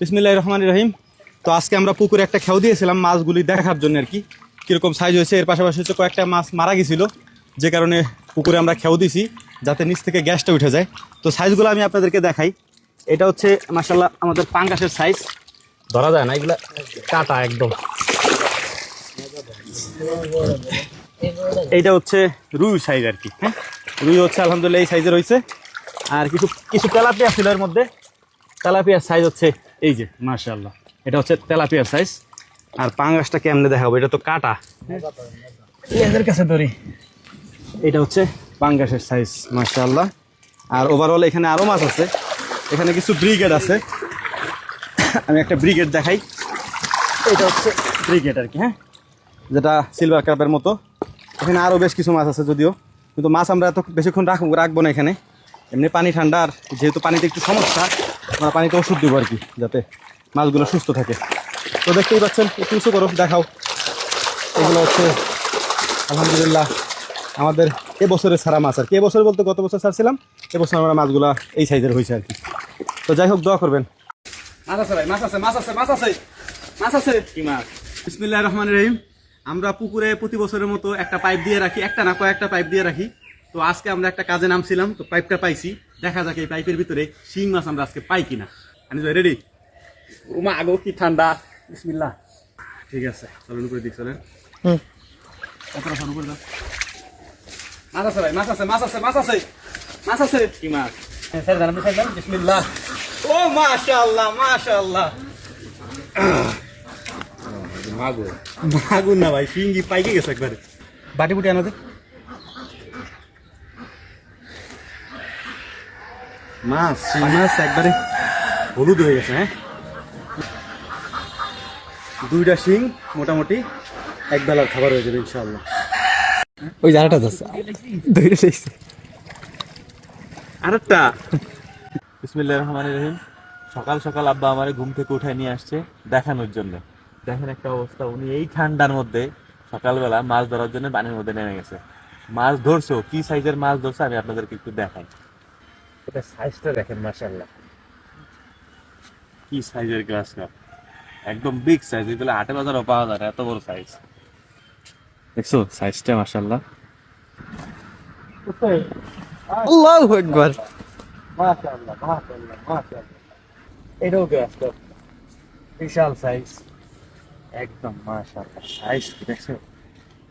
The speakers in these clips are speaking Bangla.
বিসমিল্লাহ রহমান রহিম। তো আজকে আমরা পুকুরে একটা খেউ দিয়েছিলাম মাছগুলি দেখার জন্য আর কি। কীরকম সাইজ হয়েছে, এর পাশাপাশি হচ্ছে কয়েকটা মাছ মারা গেছিল। যে কারণে পুকুরে আমরা খেউ দিছি, যাতে নিচ থেকে গ্যাসটা উঠে যায়। তো সাইজগুলো আমি আপনাদেরকে দেখাই। এটা হচ্ছে মাসাল্লাহ আমাদের পাঙ্গাসের সাইজ ধরা যায় না, এগুলা কাটা একদম। এইটা হচ্ছে রুই সাইজ আর কি হ্যাঁ? রুই হচ্ছে, আলহামদুলিল্লাহ, এই সাইজের হয়েছে আর কিছু কিছু তেলাপিয়া ছিল এর মধ্যে। তেলাপিয়ার সাইজ হচ্ছে এই যে মার্শাল্লাহ এটা হচ্ছে তেলাপিয়ার সাইজ আর পাঙ্গাসটা কেমনে দেখাবো? এটা তো কাটা। এদের কাছে ধরি। এটা হচ্ছে পাঙ্গাসের সাইজ মার্শাল্লাহ আর ওভারঅল এখানে আরও মাছ আছে। এখানে কিছু ব্রিগেড আছে। আমি একটা ব্রিগেড দেখাই। এটা হচ্ছে ব্রিগেড আর কি হ্যাঁ? যেটা সিলভার কাপের মতো। এখানে আরও বেশ কিছু মাছ আছে যদিও। কিন্তু মাছ আমরা এত বেশিক্ষণ রাখব রাখব না এখানে। এমনি পানি ঠান্ডা আর যেহেতু পানিতে একটু সমস্যা আমরা পানিতে ওষুধ দেবো আর কি যাতে মাছগুলো সুস্থ থাকে। তো দেখতেই পাচ্ছেন একটু উঁচু করো দেখাও। এগুলো হচ্ছে আলহামদুলিল্লাহ আমাদের এবছরের সারা মাছ আর কি। এবছর বলতে গত বছর ছাড়ছিলাম এবছর আমরা মাছগুলো এই সাইজের হয়েছে আর কি। তো যাই হোক দোয়া করবেন। মাছ আছে ভাই মাছ আছে মাছ আছে মাছ আছে মাছ আছে। কি মাছ? বিসমিল্লাহ রহমান রহিম। আমরা পুকুরে প্রতি বছরের মতো একটা পাইপ দিয়ে রাখি একটা না কয়েকটা পাইপ দিয়ে রাখি। তো আজকে আমরা একটা কাজে নামছিলাম তো পাইপটা পাইছি। দেখা যাক এই পাইপের ভিতরে শিং মাছ আমরা আজকে পাই কিনা। আনিস ভাই রেডি উমা আগো কি ঠান্ডা? বিসমিল্লাহ। ঠিক আছে চলুন করে দিক চলেন। করে দাও মাছ আছে ভাই মাছ আছে মাছ আছে মাছ আছে মাছ আছে। কি মাছ? স্যার জানাবেন স্যার জানাবেন বিসমিল্লাহ। ও মাশাআল্লাহ মাশাআল্লাহ। মাগুর মাগুর না ভাই শিঙ্গি পাইকে গেছে একবারে। বাটি বুটি আনাতে মাছ মাছ একবারে হলুদ হয়ে গেছে হ্যাঁ? দুইটা শিং মোটামুটি এক বেলার খাবার হয়ে যাবে ইনশাআল্লাহ। ওই জায়গাটা যাচ্ছে ধরে রেখেছে আরেকটা। বিসমিল্লাহ রহমান রহিম। সকাল সকাল আব্বা আমার ঘুম থেকে উঠায় নিয়ে আসছে দেখানোর জন্য। দেখেন একটা অবস্থা উনি এই ঠান্ডার মধ্যে সকালবেলা মাছ ধরার জন্য পানির মধ্যে নেমে গেছে। মাছ ধরছো কি সাইজের মাছ ধরছে আমি আপনাদেরকে একটু দেখাই। এটা সাইজটা দেখেন মাশাল্লাহ কি সাইজের গ্লাস কাপ একদম বিগ সাইজ এগুলো হাটে বাজারও পাওয়া যায় এত বড় সাইজ দেখছ সাইজটা মাশাল্লাহ আল্লাহু আকবার। মাশাআল্লাহ মাশাআল্লাহ মাশাআল্লাহ। এটাও গ্লাস কাপ বিশাল সাইজ একদম মাশাআল্লাহ। সাইজ দেখছ?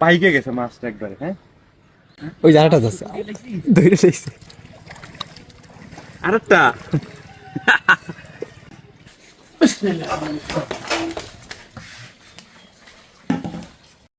পাইকে গেছে মাছটা একবারে হ্যাঁ? ওই জায়গাটা যাচ্ছে ধরে রেখেছে আরেকটা